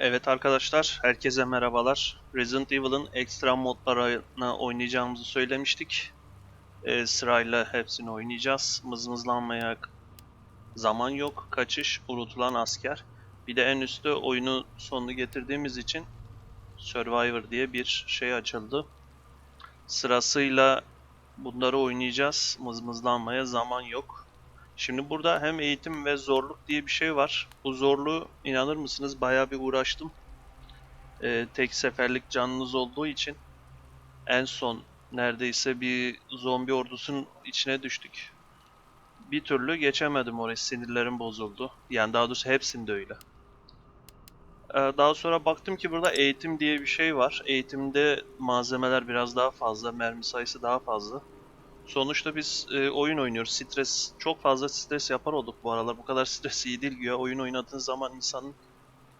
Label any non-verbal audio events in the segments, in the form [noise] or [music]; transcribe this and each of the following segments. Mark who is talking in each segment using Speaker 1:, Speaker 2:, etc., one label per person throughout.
Speaker 1: Evet arkadaşlar, herkese merhabalar. Resident Evil'ın ekstra modlarına oynayacağımızı söylemiştik. Ee, sırayla hepsini oynayacağız. Mızmızlanmaya zaman yok. Kaçış, unutulan asker. Bir de en üstte oyunu sonunu getirdiğimiz için Survivor diye bir şey açıldı. Sırasıyla bunları oynayacağız. Mızmızlanmaya zaman yok. Şimdi burada hem eğitim ve zorluk diye bir şey var. Bu zorluğu inanır mısınız bayağı bir uğraştım. Ee, tek seferlik canınız olduğu için en son neredeyse bir zombi ordusunun içine düştük. Bir türlü geçemedim oraya sinirlerim bozuldu. Yani daha doğrusu hepsinde öyle. Ee, daha sonra baktım ki burada eğitim diye bir şey var. Eğitimde malzemeler biraz daha fazla, mermi sayısı daha fazla. Sonuçta biz e, oyun oynuyoruz. Stres, çok fazla stres yapar olduk bu aralar. Bu kadar [laughs] stres iyi değil ya. Oyun oynadığın zaman insanın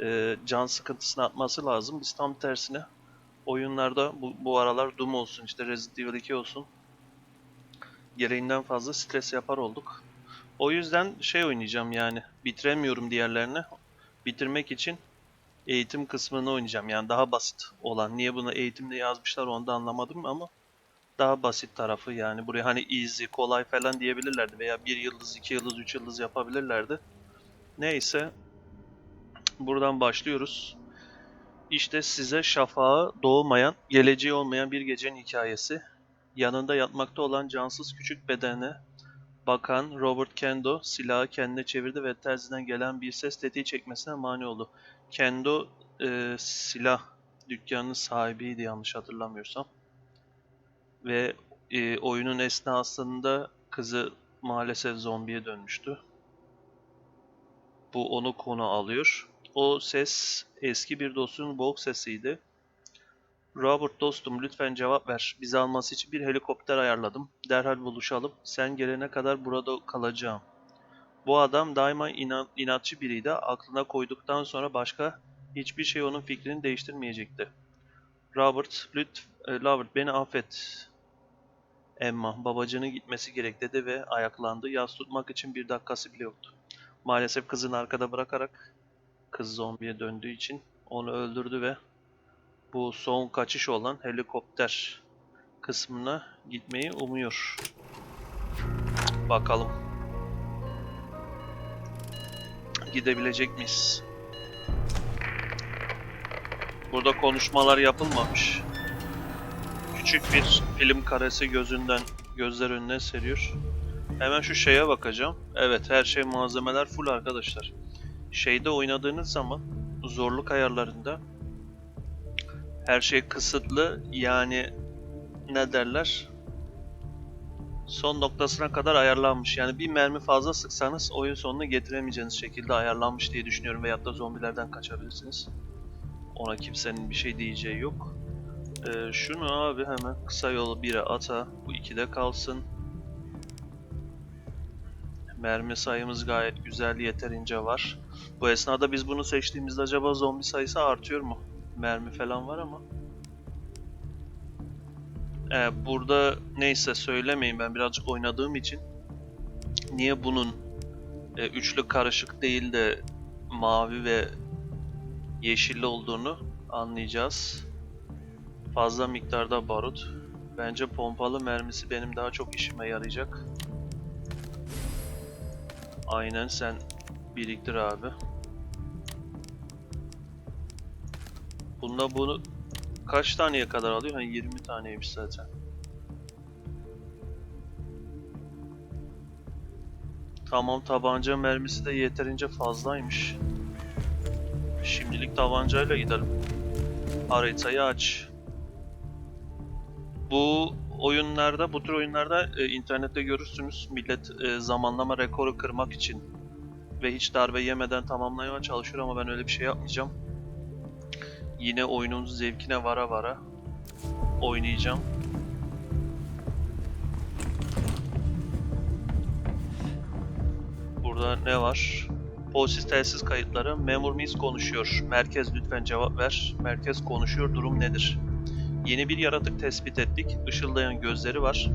Speaker 1: e, can sıkıntısını atması lazım. Biz tam tersine oyunlarda bu, bu aralar Doom olsun, işte Resident Evil 2 olsun. Gereğinden fazla stres yapar olduk. O yüzden şey oynayacağım yani. Bitiremiyorum diğerlerini. Bitirmek için eğitim kısmını oynayacağım. Yani daha basit olan. Niye bunu eğitimde yazmışlar onu da anlamadım ama daha basit tarafı yani buraya hani easy, kolay falan diyebilirlerdi veya bir yıldız, iki yıldız, üç yıldız yapabilirlerdi. Neyse buradan başlıyoruz. İşte size şafağı doğmayan, geleceği olmayan bir gecenin hikayesi. Yanında yatmakta olan cansız küçük bedene bakan Robert Kendo silahı kendine çevirdi ve terziden gelen bir ses tetiği çekmesine mani oldu. Kendo e, silah dükkanının sahibiydi yanlış hatırlamıyorsam ve e, oyunun esnasında kızı maalesef zombiye dönmüştü. Bu onu konu alıyor. O ses eski bir dostunun boğuk sesiydi. Robert dostum lütfen cevap ver. Bizi alması için bir helikopter ayarladım. Derhal buluşalım. Sen gelene kadar burada kalacağım. Bu adam daima inatçı biriydi. Aklına koyduktan sonra başka hiçbir şey onun fikrini değiştirmeyecekti. Robert, lütfen, Robert beni affet. Emma babacığının gitmesi gerek dedi ve ayaklandı. Yas tutmak için bir dakikası bile yoktu. Maalesef kızını arkada bırakarak kız zombiye döndüğü için onu öldürdü ve bu son kaçış olan helikopter kısmına gitmeyi umuyor. Bakalım. Gidebilecek miyiz? Burada konuşmalar yapılmamış küçük bir film karesi gözünden gözler önüne seriyor. Hemen şu şeye bakacağım. Evet her şey malzemeler full arkadaşlar. Şeyde oynadığınız zaman zorluk ayarlarında her şey kısıtlı yani ne derler son noktasına kadar ayarlanmış. Yani bir mermi fazla sıksanız oyun sonunu getiremeyeceğiniz şekilde ayarlanmış diye düşünüyorum veyahut da zombilerden kaçabilirsiniz. Ona kimsenin bir şey diyeceği yok. Ee, şunu abi hemen kısa yolu 1'e ata. Bu 2'de kalsın. Mermi sayımız gayet güzel, yeterince var. Bu esnada biz bunu seçtiğimizde acaba zombi sayısı artıyor mu? Mermi falan var ama. Ee, burada neyse söylemeyin ben birazcık oynadığım için. Niye bunun e, üçlü karışık değil de mavi ve yeşilli olduğunu anlayacağız. Fazla miktarda barut. Bence pompalı mermisi benim daha çok işime yarayacak. Aynen sen biriktir abi. Bunda bunu kaç taneye kadar alıyor? Hani 20 taneymiş zaten. Tamam tabanca mermisi de yeterince fazlaymış. Şimdilik tabancayla gidelim. Haritayı aç bu oyunlarda, bu tür oyunlarda e, internette görürsünüz. Millet e, zamanlama rekoru kırmak için ve hiç darbe yemeden tamamlamaya çalışıyor ama ben öyle bir şey yapmayacağım. Yine oyunun zevkine vara vara oynayacağım. Burada ne var? Polsiz telsiz kayıtları. Memur miyiz konuşuyor. Merkez lütfen cevap ver. Merkez konuşuyor. Durum nedir? Yeni bir yaratık tespit ettik. Işıldayan gözleri var.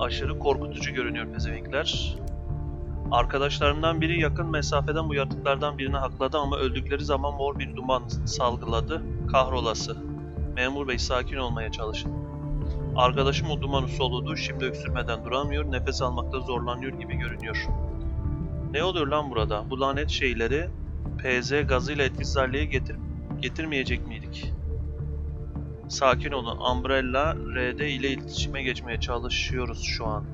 Speaker 1: Aşırı korkutucu görünüyor pezevenkler. Arkadaşlarımdan biri yakın mesafeden bu yaratıklardan birini hakladı ama öldükleri zaman mor bir duman salgıladı. Kahrolası. Memur bey sakin olmaya çalışın. Arkadaşım o dumanı soludu, şimdi öksürmeden duramıyor, nefes almakta zorlanıyor gibi görünüyor. Ne oluyor lan burada? Bu lanet şeyleri PZ gazıyla etkisiz hale getir getirmeyecek miydik? Sakin olun. Umbrella RD ile iletişime geçmeye çalışıyoruz şu an.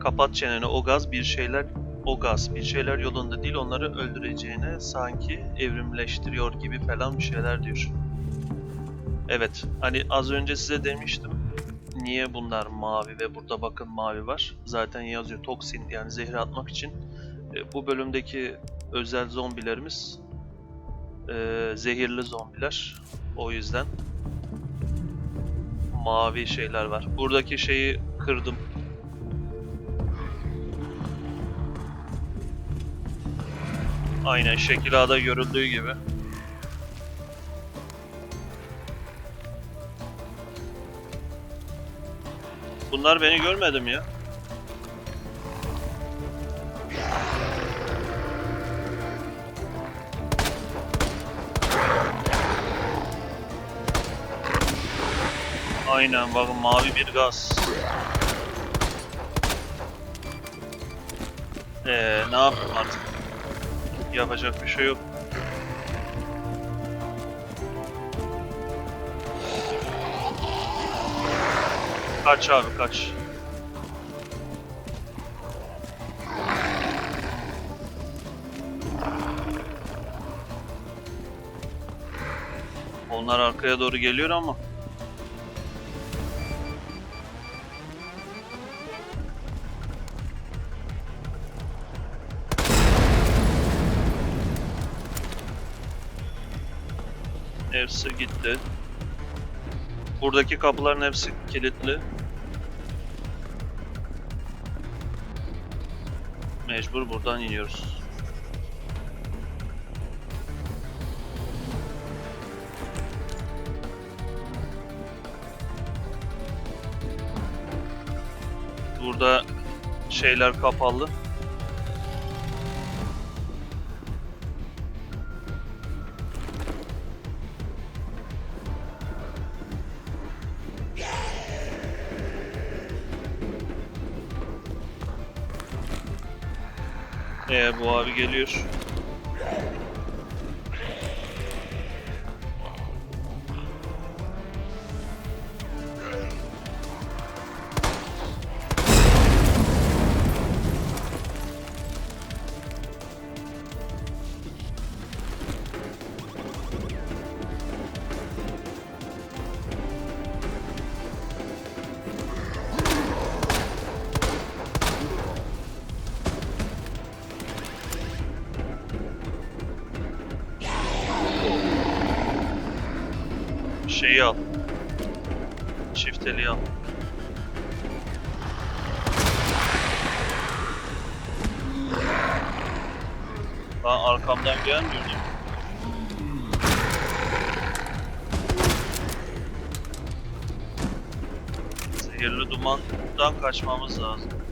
Speaker 1: Kapat çeneni. O gaz bir şeyler o gaz bir şeyler yolunda değil onları öldüreceğine sanki evrimleştiriyor gibi falan bir şeyler diyor. Evet. Hani az önce size demiştim. Niye bunlar mavi ve burada bakın mavi var. Zaten yazıyor toksin yani zehri atmak için. E, bu bölümdeki özel zombilerimiz e, zehirli zombiler. O yüzden mavi şeyler var. Buradaki şeyi kırdım. Aynen şekil A'da görüldüğü gibi. Bunlar beni görmedim ya. Aynen bakın mavi bir gaz. Ee, ne yapayım artık? Yapacak bir şey yok. Kaç abi kaç. Onlar arkaya doğru geliyor ama. Hepsi gitti. Buradaki kapıların hepsi kilitli. Mecbur buradan iniyoruz. Burada şeyler kapalı. Ee, bu abi geliyor. Arkamdan gelmiyor. Zehirli dumandan kaçmamız lazım.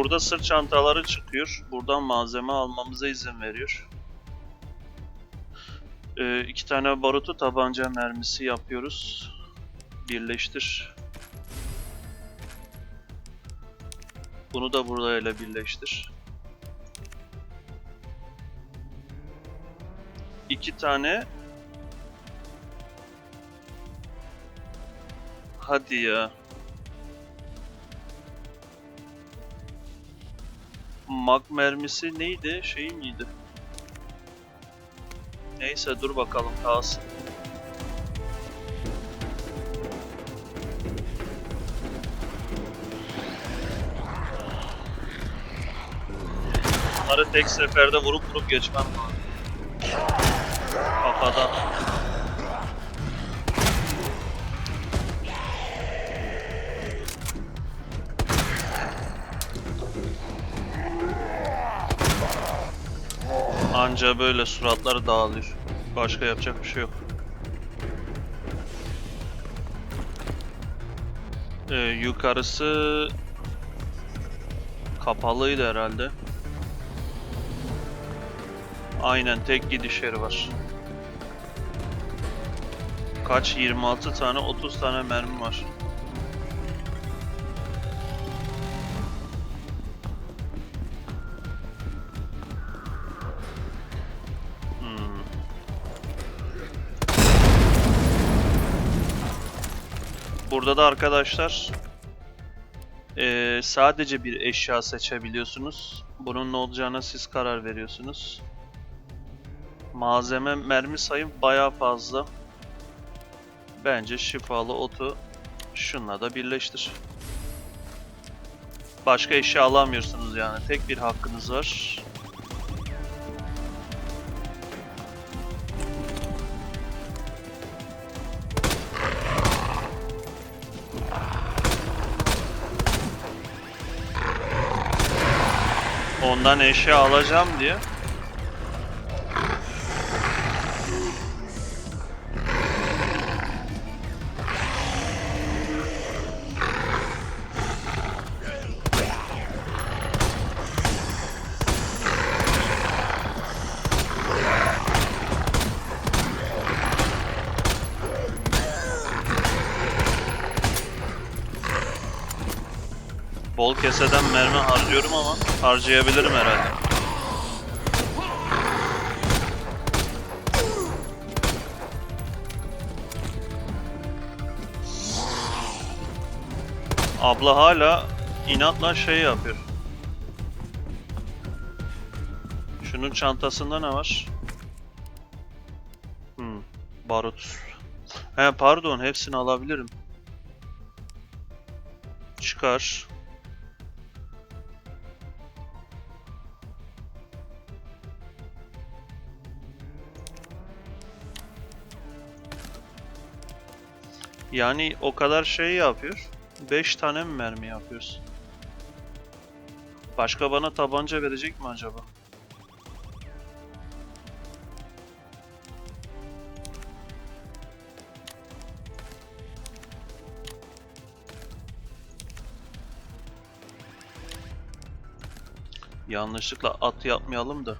Speaker 1: Burada sırt çantaları çıkıyor. Buradan malzeme almamıza izin veriyor. Ee, iki tane barutu tabanca mermisi yapıyoruz. Birleştir. Bunu da burayla birleştir. İki tane Hadi ya. Mag mermisi neydi? Şey miydi? Neyse dur bakalım kalsın. Bunları tek seferde vurup vurup geçmem lazım. Kafadan. Anca böyle suratları dağılır. Başka yapacak bir şey yok. Ee, yukarısı kapalıydı herhalde. Aynen tek gidiş yeri var. Kaç? 26 tane, 30 tane mermi var. Burada da arkadaşlar eee, sadece bir eşya seçebiliyorsunuz. Bunun ne olacağına siz karar veriyorsunuz. Malzeme mermi sayım bayağı fazla. Bence şifalı otu şunla da birleştir. Başka eşya alamıyorsunuz yani. Tek bir hakkınız var. Ondan eşya alacağım diye. Keseden mermi harcıyorum ama harcayabilirim herhalde. Abla hala inatla şey yapıyor. Şunun çantasında ne var? Hmm, barut. He pardon hepsini alabilirim. Çıkar. Yani o kadar şey yapıyor. 5 tane mi mermi yapıyoruz? Başka bana tabanca verecek mi acaba? Yanlışlıkla at yapmayalım da.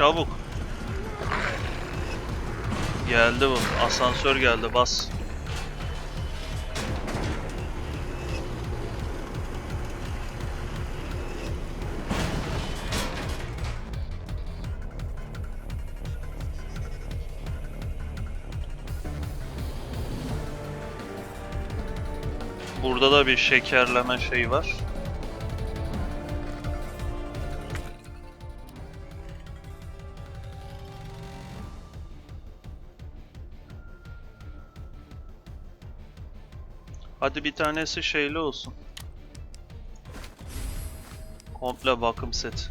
Speaker 1: Çabuk. Geldi bu. Asansör geldi. Bas. Burada da bir şekerleme şeyi var. Hadi bir tanesi şeyli olsun. Komple bakım set.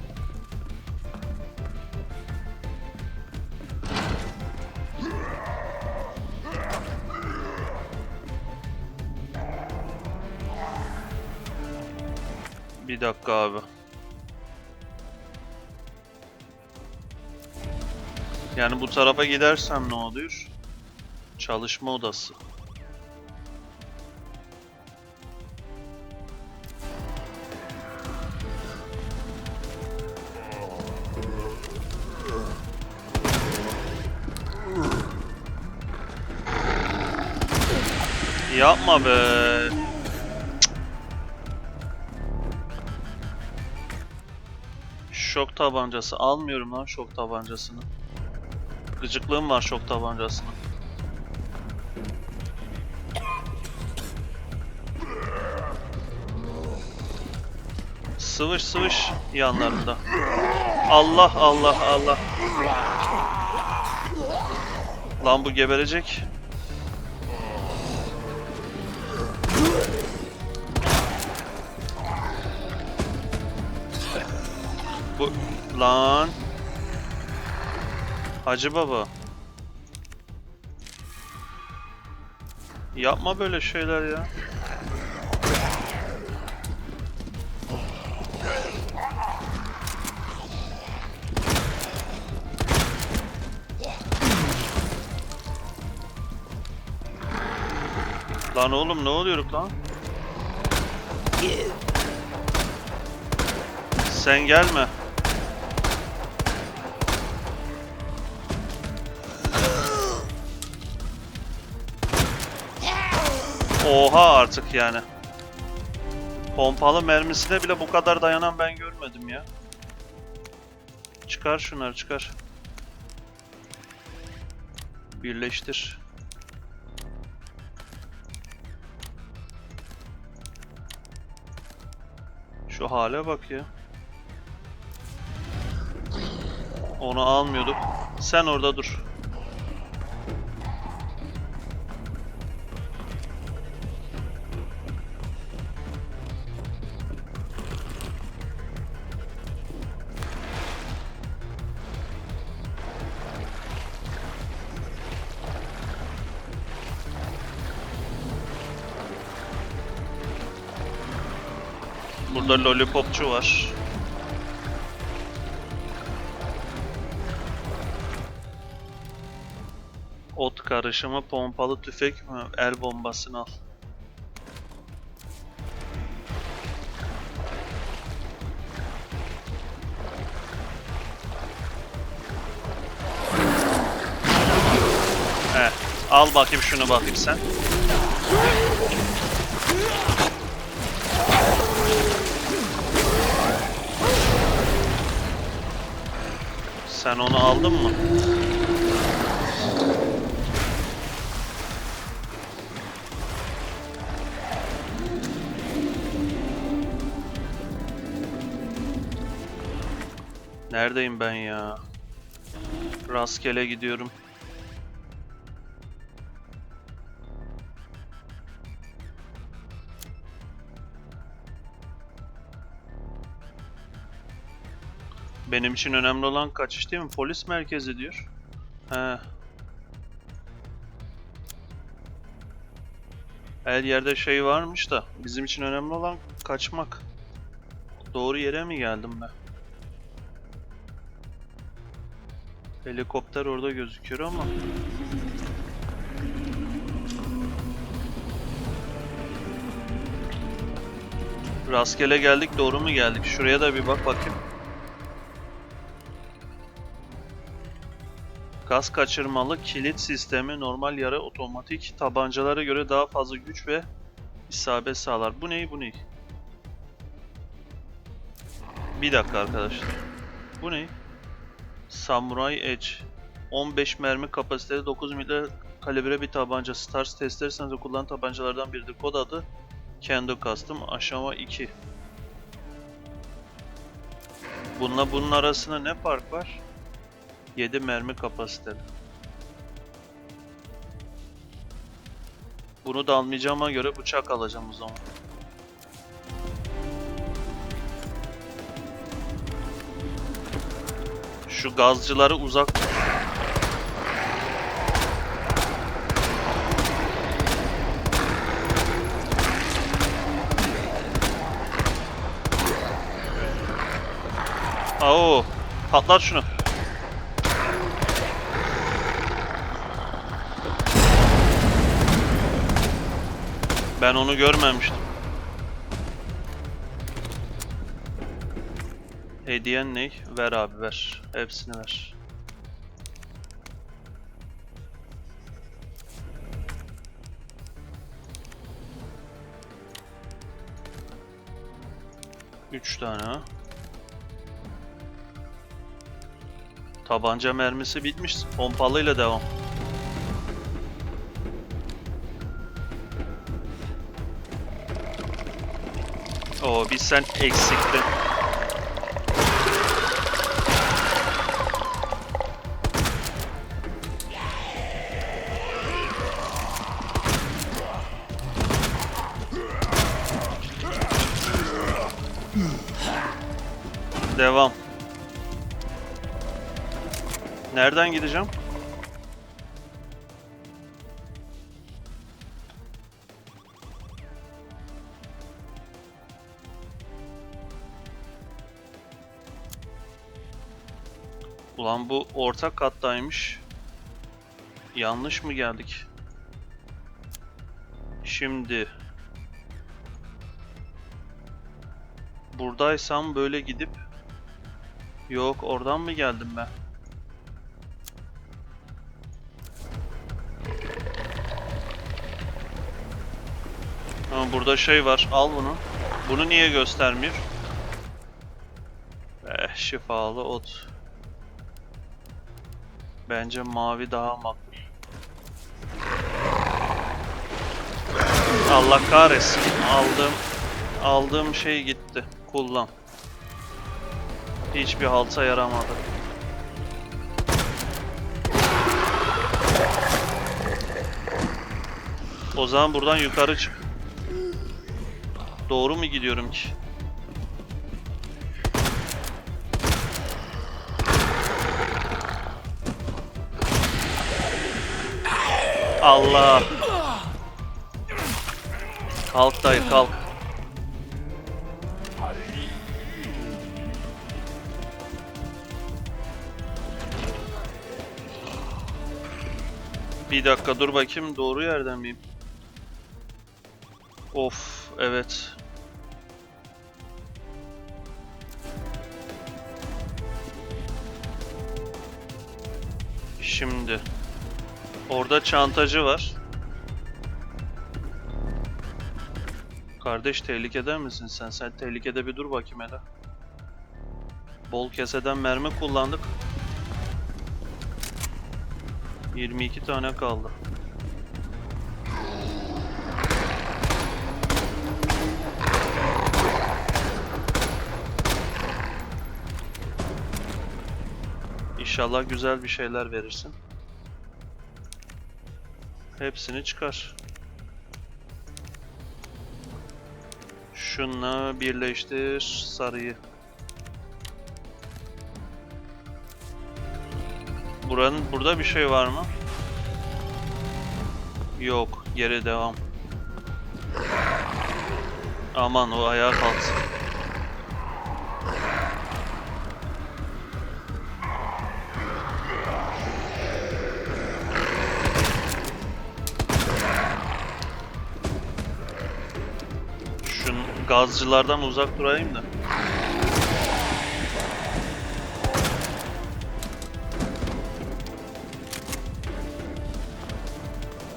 Speaker 1: Bir dakika abi. Yani bu tarafa gidersem ne oluyor? Çalışma odası. Yapma be. Şok tabancası. Almıyorum lan şok tabancasını. Gıcıklığım var şok tabancasına. Sıvış sıvış yanlarında. Allah Allah Allah. Lan bu geberecek. Lan. Hacı baba. Yapma böyle şeyler ya. Lan oğlum ne oluyor lan? Sen gelme. Oha artık yani. Pompalı mermisine bile bu kadar dayanan ben görmedim ya. Çıkar şunları çıkar. Birleştir. Şu hale bak ya. Onu almıyorduk. Sen orada dur. Burada lollipopçu var. Ot karışımı, pompalı tüfek, ha, el bombasını al. Heh, al bakayım şunu bakayım sen. Sen onu aldın mı? Neredeyim ben ya? Rastgele gidiyorum. Benim için önemli olan kaçış değil mi? Polis merkezi diyor. He. Her yerde şey varmış da bizim için önemli olan kaçmak. Doğru yere mi geldim ben? Helikopter orada gözüküyor ama Rastgele geldik doğru mu geldik? Şuraya da bir bak bakayım. Gaz kaçırmalı kilit sistemi normal yarı otomatik tabancalara göre daha fazla güç ve isabet sağlar. Bu ney bu ney? Bir dakika arkadaşlar. Bu ne? Samurai Edge. 15 mermi kapasiteli 9 mm kalibre bir tabanca. Stars test ederseniz kullanılan tabancalardan biridir. Kod adı Kendo Custom aşama 2. Bununla bunun arasında ne fark var? 7 mermi kapasiteli. Bunu da almayacağıma göre bıçak alacağım o zaman. Şu gazcıları uzak Oo, patlat şunu. Ben onu görmemiştim. Hediyen ne? Ver abi ver. Hepsini ver. Üç tane. Tabanca mermisi bitmiş. Pompalıyla devam. Oo bir sen eksiktin. Devam. Nereden gideceğim? Ulan bu orta kattaymış. Yanlış mı geldik? Şimdi buradaysam böyle gidip yok oradan mı geldim ben? Ha, burada şey var. Al bunu. Bunu niye göstermiyor? Eh, şifalı ot. Bence mavi daha makul. Allah kahretsin. Aldığım aldığım şey gitti. Kullan. Hiçbir halta yaramadı. O zaman buradan yukarı çık. Doğru mu gidiyorum ki? Allah. Kalk dayı kalk. Bir dakika dur bakayım doğru yerden miyim? Of evet. Şimdi orada çantacı var. Kardeş tehlikede misin sen? Sen tehlikede bir dur bakayım hele. Bol keseden mermi kullandık. 22 tane kaldı. İnşallah güzel bir şeyler verirsin. Hepsini çıkar. Şunla birleştir sarıyı. Buranın burada bir şey var mı? Yok, geri devam. Aman o ayağa kalksın. Gazcılardan uzak durayım da.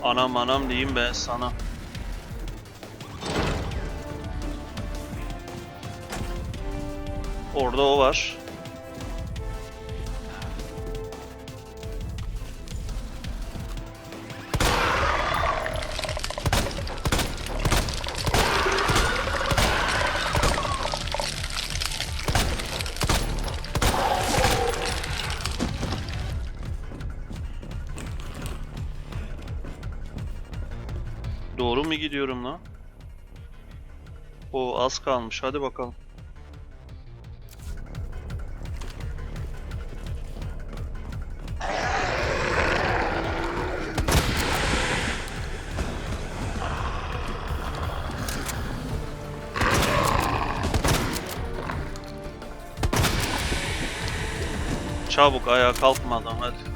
Speaker 1: Anam anam diyeyim ben sana. Orada o var. Doğru mu gidiyorum lan? O az kalmış. Hadi bakalım. Çabuk ayağa kalkmadan hadi.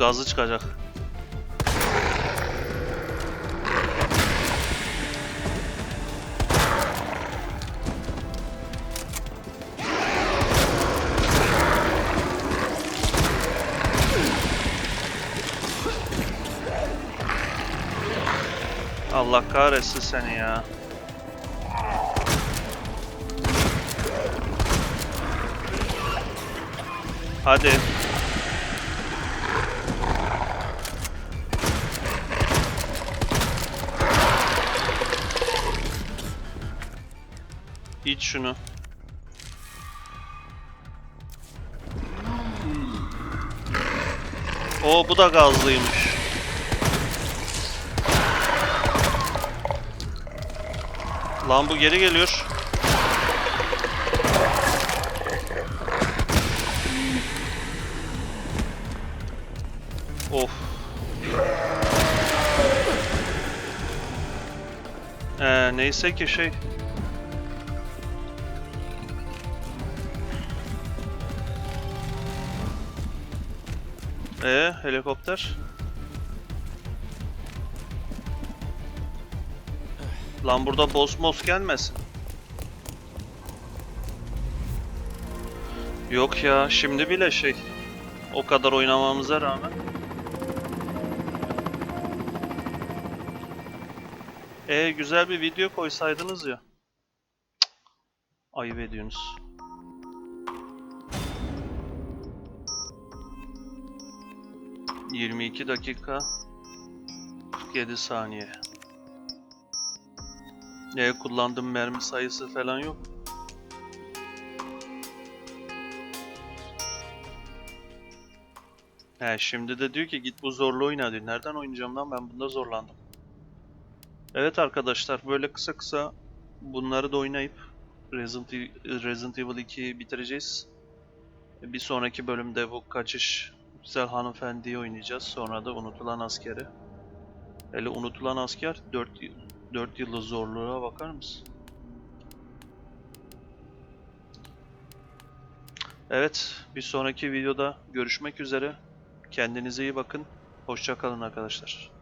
Speaker 1: Gazı çıkacak. Allah kahretsin seni ya. Hadi. da gazlıymış. Lan bu geri geliyor. Of. Ee, neyse ki şey Ee, helikopter? Lan burada boss mos gelmesin. Yok ya, şimdi bile şey... O kadar oynamamıza rağmen... E güzel bir video koysaydınız ya. Cık, Ayıp ediyorsunuz. Yirmi iki dakika 47 saniye. Ne kullandığım mermi sayısı falan yok. He şimdi de diyor ki git bu zorlu oyna diyor. Nereden oynayacağım lan ben bunda zorlandım. Evet arkadaşlar böyle kısa kısa bunları da oynayıp Resident, Evil- Resident Evil 2'yi bitireceğiz. Bir sonraki bölümde bu kaçış güzel hanımefendiyi oynayacağız. Sonra da unutulan askeri. Hele unutulan asker 4, 4 yıllık zorluğa bakar mısın? Evet bir sonraki videoda görüşmek üzere. Kendinize iyi bakın. Hoşça kalın arkadaşlar.